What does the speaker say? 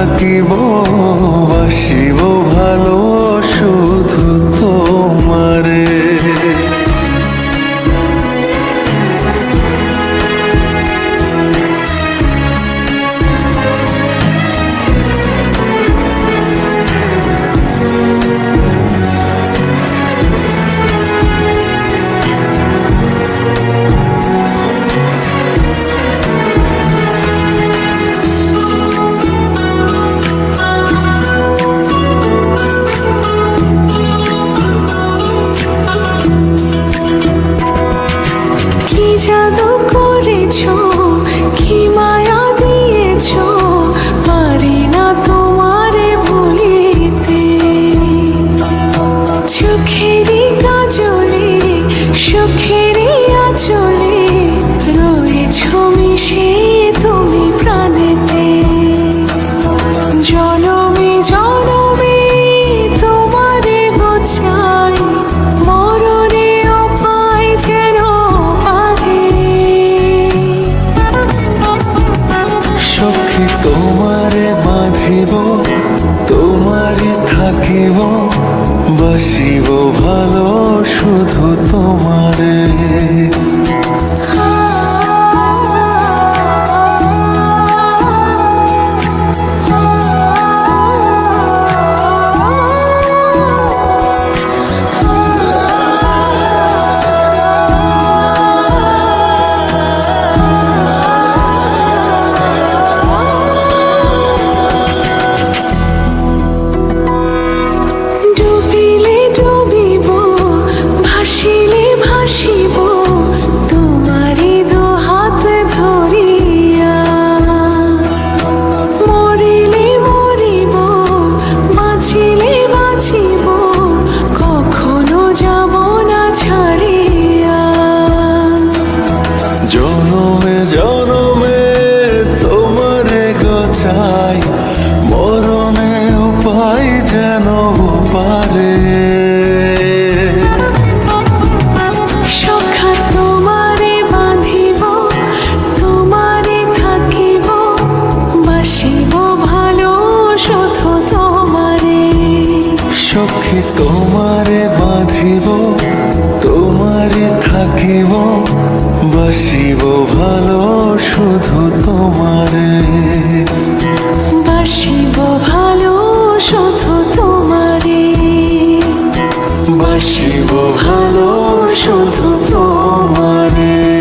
থাকিব বাসিব সুখেরই আচলে রয়েছো মিশে তুমি প্রাণেতে। জনমে জনমে তোমারে গোছাই, মরণে পাই যেন পারে। সখী তোমারে বাঁধিব তোমারই থাকিব, বাসিব ভালো গচাই মরণে উপায় যেন পারে। সখা তোমারে বাঁধিব তোমারে থাকিব বাসিব ভালো শুধু তোমারে। ভালো শুধু তোমারে।